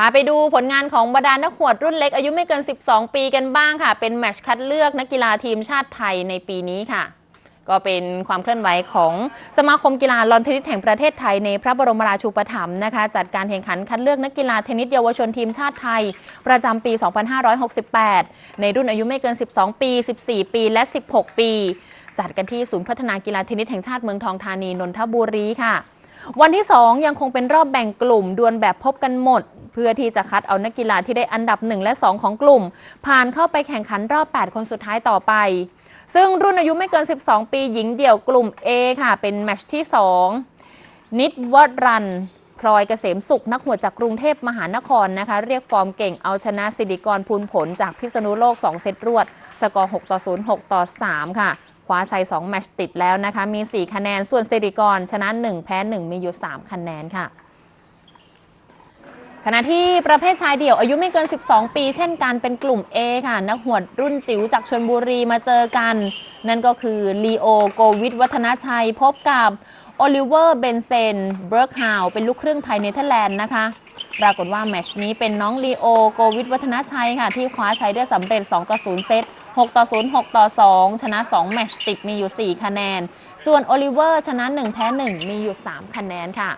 พาไปดูผลงานของบรรดานักขวดรุ่นเล็กอายุไม่เกิน 12 ปีกันบ้างค่ะ เป็นแมตช์คัดเลือกนักกีฬาทีมชาติไทยในปีนี้ค่ะ ก็เป็นความเคลื่อนไหวของสมาคมกีฬาลอนเทนนิสแห่งประเทศไทยในพระบรมราชูปถัมภ์นะคะ จัดการแข่งขันคัดเลือกนักกีฬาเทนนิสเยาวชนทีมชาติไทย ประจำปี 2568 ในรุ่นอายุไม่เกิน 12 ปี 14 ปี และ 16 ปี จัดกันที่ศูนย์พัฒนากีฬาเทนนิสแห่งชาติเมืองทองธานีนนทบุรีค่ะ วันที่ 2 ยังคงเป็นรอบแบ่งกลุ่มดวลแบบพบกันหมด พื่อที่จะคัดเอานักกีฬาที่ได้อันดับ 1 และ 2 ของกลุ่ม ผ่านเข้าไปแข่งขันรอบ 8 คนสุดท้ายต่อไป ซึ่งรุ่นอายุไม่เกิน 12 ปีหญิงเดี่ยวกลุ่ม A ค่ะ เป็นแมตช์ที่ 2 นิดวัดรันพลอยเกษมสุขนักหัวดจากกรุงเทพมหานครนะคะ เรียกฟอร์มเก่งเอาชนะสิริกรพูนผลจากพิษณุโลก 2 เซตรวด สกอร์ 6 ต่อ 0 6 ต่อ 3 ค่ะ คว้าชัย 2 แมตช์ติดแล้วนะคะ มี 4 คะแนนส่วนสิริกรชนะ 1 แพ้ 1 มีอยู่ 3 คะแนนค่ะ ขณะที่ประเภทชายเดี่ยวอายุไม่เกิน 12 ปี เช่นกันเป็นกลุ่ม A ค่ะ นักหวดรุ่นจิ๋วจากชนบุรีมาเจอกัน นั่นก็คือลีโอโกวิทวัฒนชัยพบกับโอลิเวอร์เบนเซนเบิร์กฮาวเป็นลูกครึ่งไทยเนเธอร์แลนด์นะคะปรากฏว่าแมชนี้เป็นน้องลีโอโกวิทวัฒนชัยค่ะ ที่คว้าชัยได้สำเร็จ 2 ต่อ 0 เซต 6 ต่อ 0 6 ต่อ 2 ชนะ 2 แมชติดมีอยู่ 4 คะแนน ส่วนโอลิเวอร์ชนะ 1 แพ้ 1 มีอยู่ 3 คะแนนค่ะ